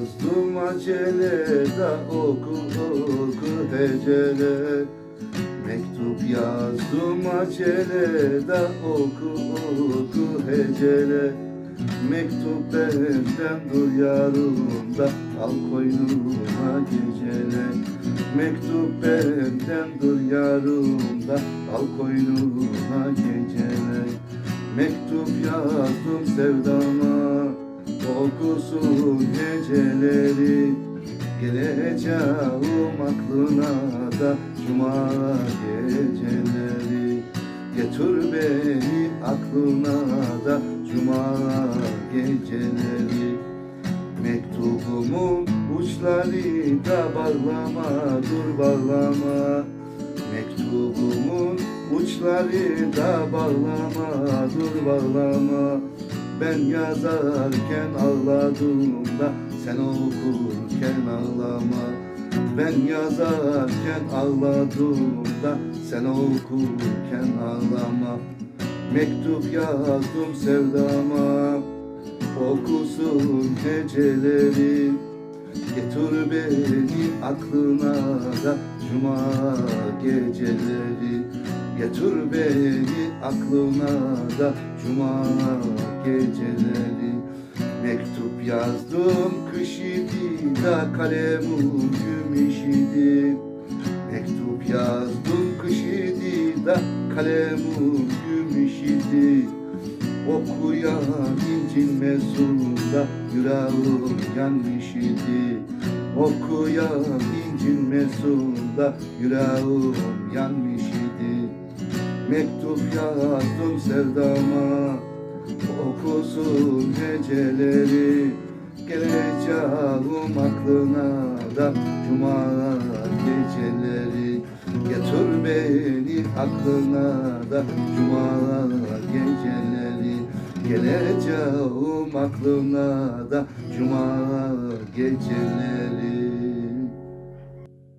yazdım acele da oku oku hecele. Mektup yazdım acele da oku oku hecele. Mektup benden dur yarımda al koynuma gecele. Mektup benden dur yarımda al koynuma gecele. Mektup yazdım sevdama okusun geceleri Geleceğim aklına da. Cuma geceleri Getir beni aklına da. Cuma geceleri Mektubumun uçları da bağlama. Dur bağlama. Mektubumun uçları da bağlama. Dur bağlama Ben yazarken ağladım da sen okurken ağlama. Ben yazarken ağladım da sen okurken ağlama. Mektup yazdım sevdama Okusun geceleri. Getir beni aklına da Cuma geceleri Getir beni aklına da Cuma geceleri. Mektup yazdım kış idi da kalemim gümüş idi. Mektup yazdım kış idi da kalemim gümüş idi. Okuyan incinmesunda yüreğim yanmış idi. Okuyan incinmesunda yüreğim yanmış idi Mektup yazdım sevdama Okusun geceleri Geleceğim aklına da Cuma geceleri. Getir beni aklına da Cuma geceleri. Geleceğim aklına da Cuma geceleri